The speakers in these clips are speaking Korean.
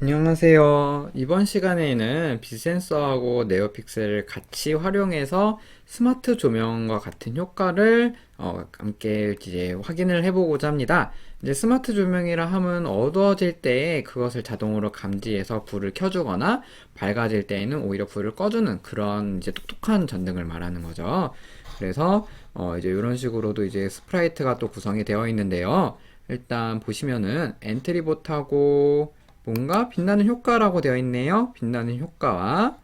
안녕하세요. 이번 시간에는 빗센서하고 네오픽셀을 같이 활용해서 스마트 조명과 같은 효과를 어, 함께 이제 확인을 해보고자 합니다. 이제 스마트 조명이라 함은 어두워질 때 그것을 자동으로 감지해서 불을 켜주거나 밝아질 때에는 오히려 불을 꺼주는 그런 이제 똑똑한 전등을 말하는 거죠. 그래서 어, 이제 이런 식으로도 이제 스프라이트가 또 구성이 되어 있는데요. 일단 보시면은 엔트리봇하고 뭔가 빛나는 효과라고 되어 있네요. 빛나는 효과와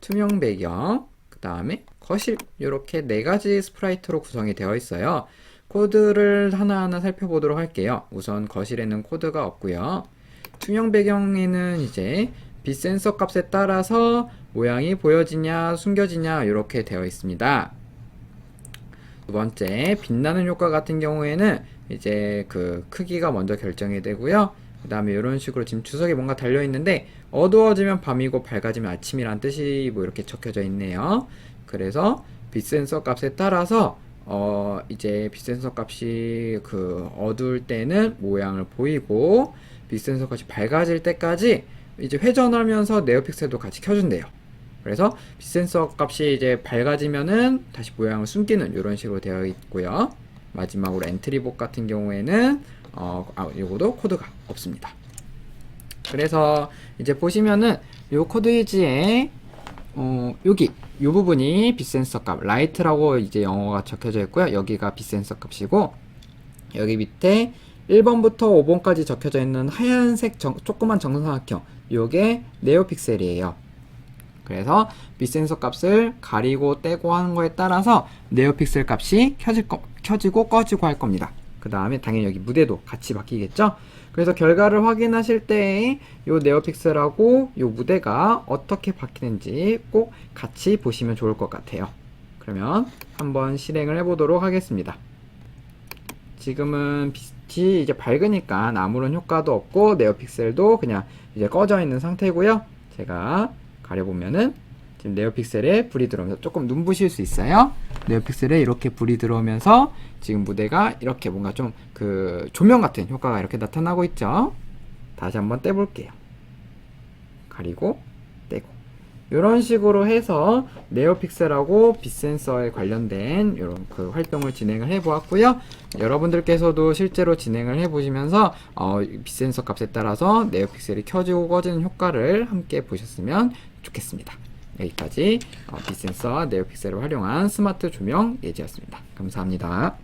투명 배경, 그 다음에 거실 이렇게 네 가지 스프라이트로 구성이 되어 있어요. 코드를 하나하나 살펴보도록 할게요. 우선 거실에는 코드가 없고요. 투명 배경에는 이제 빛 센서 값에 따라서 모양이 보여지냐 숨겨지냐 이렇게 되어 있습니다. 두 번째 빛나는 효과 같은 경우에는 이제 그 크기가 먼저 결정이 되고요. 그 다음에 이런 식으로 지금 주석에 뭔가 달려 있는데 어두워지면 밤이고 밝아지면 아침이란 뜻이 뭐 이렇게 적혀져 있네요. 그래서 빛 센서 값에 따라서 어 이제 빛 센서 값이 그 어두울 때는 모양을 보이고 빛 센서 값이 밝아질 때까지 이제 회전하면서 네오픽셀도 같이 켜준대요. 그래서 빛 센서 값이 이제 밝아지면은 다시 모양을 숨기는 이런 식으로 되어 있고요. 마지막으로 엔트리복 같은 경우에는 어, 아, 요거도 코드가 없습니다. 그래서 이제 보시면은 요 코드이지에 어, 여기 요 부분이 빛센서 값 라이트라고 이제 영어가 적혀져 있고요. 여기가 빛센서 값이고 여기 밑에 1번부터 5번까지 적혀져 있는 하얀색 정, 조그만 정사각형 요게 네오픽셀이에요. 그래서 빛센서 값을 가리고 떼고 하는 거에 따라서 네오픽셀 값이 켜질 거, 켜지고 꺼지고 할 겁니다. 그 다음에 당연히 여기 무대도 같이 바뀌겠죠? 그래서 결과를 확인하실 때이 네오픽셀하고 이 무대가 어떻게 바뀌는지 꼭 같이 보시면 좋을 것 같아요. 그러면 한번 실행을 해보도록 하겠습니다. 지금은 빛이 이제 밝으니까 아무런 효과도 없고 네오픽셀도 그냥 이제 꺼져 있는 상태고요. 제가 가려보면은 지금 네오 픽셀에 불이 들어오면서 조금 눈부실 수 있어요. 네오 픽셀에 이렇게 불이 들어오면서 지금 무대가 이렇게 뭔가 좀 그 조명 같은 효과가 이렇게 나타나고 있죠. 다시 한번 떼볼게요. 가리고 떼고 이런 식으로 해서 네오픽셀하고 빛센서에 관련된 이런 그 활동을 진행을 해보았고요. 여러분들께서도 실제로 진행을 해보시면서 어, 빛센서 값에 따라서 네오픽셀이 켜지고 꺼지는 효과를 함께 보셨으면 좋겠습니다. 여기까지 어, 빛센서와 네오픽셀을 활용한 스마트 조명 예지였습니다. 감사합니다.